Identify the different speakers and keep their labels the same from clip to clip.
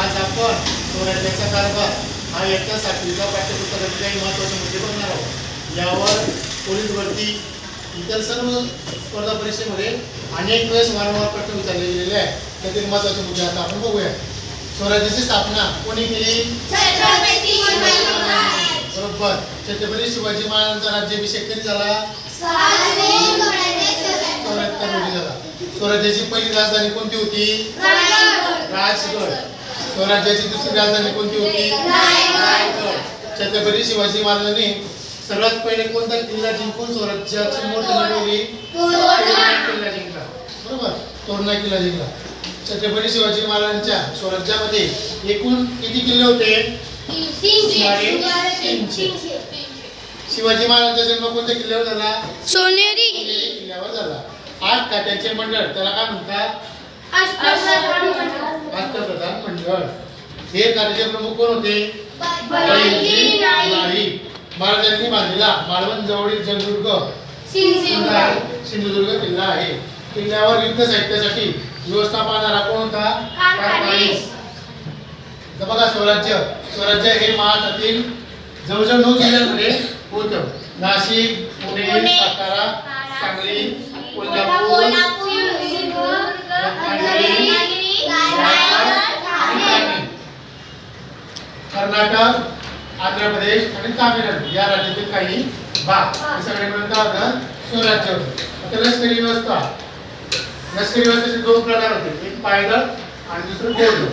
Speaker 1: आज आपण स्वराज्याचा कारभार हा इयत्ता सातवीचा पाठ्यपुस्तकातील काही महत्त्वाचे मुद्दे बघणार आहोत. यावर पोलीस भरती इतर सर्व स्पर्धा परीक्षेमध्ये अनेक वेळेस वारंवार प्रश्न विचारले गेलेले आहेत. त्यातील महत्त्वाचे मुद्दे आता आपण बघूया. स्वराज्याची स्थापना कोणी केली? बरोबर. छत्रपती शिवाजी महाराजांचा राज्याभिषेक कधी झाला? स्वराज्याची पहिली राजधानी कोणती होती? राजगड. स्वराज्याची दुसरी राजधानी कोणती होती? छत्रपती शिवाजी महाराजांनी सर्वात पहिले कोणता किल्ला जिंकून स्वराज्याची मोठ मिळवली तोरणा किल्ला. जिंकला बरोबर तोरणा किल्ला जिंकला. छत्रपती शिवाजी महाराजांच्या स्वराज्यामध्ये एकूण किती किल्ले होते? शिवाजी महाराजांचा जन्म कोणत्या किल्ल्यावर झाला?
Speaker 2: सोनेरी.
Speaker 1: किल्ल्यावर झाला. आठ काट्यांचे मंडळ त्याला काय म्हणतात? हे कार्याचे प्रमुख कोण होते? महाराजांनी बांधलेला मालवण जवळील जलदुर्ग. सिंधुदुर्ग किल्ला आहे. किल्ल्यावर युद्ध साहित्यासाठी व्यवस्था पाहणारा कोण होता? बघा स्वराज्य. स्वराज्य हे महाराष्ट्रातील जवळजवळ नऊ जिल्ह्यांमध्ये होतं. नाशिक पुणे, सातारा सांगली कोल्हापूर कर्नाटक आंध्र प्रदेश आणि तामिळनाडू या राज्यातील काही भाग. हे. सगळे मिळून काय होतं स्वराज्य होतं. आता लष्करी व्यवस्था. लष्करी व्यवस्थेचे दोन प्रकार होते. एक पायदळ आणि दुसरं घोडदळ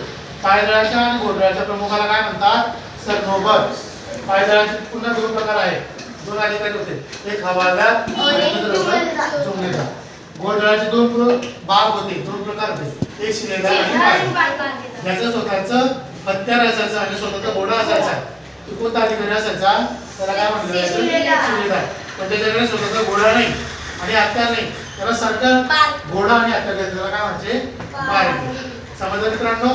Speaker 1: पायदळाच्या आणि घोडदळाच्या प्रमुखाला काय म्हणतात? सरनोबत पायदळाचे पुन्हा दोन प्रकार आहेत. दोन अधिकारी होते. एक हवालदार जुमलेदार घोडदळाचे दोन भाग होते. दोन प्रकार होते. एक शिलेदार आणि ज्याचं स्वतःचं हत्यार असायचं आणि स्वतःचा घोडा असायचा. तो कोणता अधिकारी असायचा. त्याला काय म्हटलं? जायचं
Speaker 2: शिलेदार.
Speaker 1: शिलेदार पण त्याच्याकडे स्वतःचा घोडा नाही आणि हत्यार नाही. त्याला सरकार घोडा आणि हत्यार त्याला काय म्हणजे बारी समजलं मित्रांनो?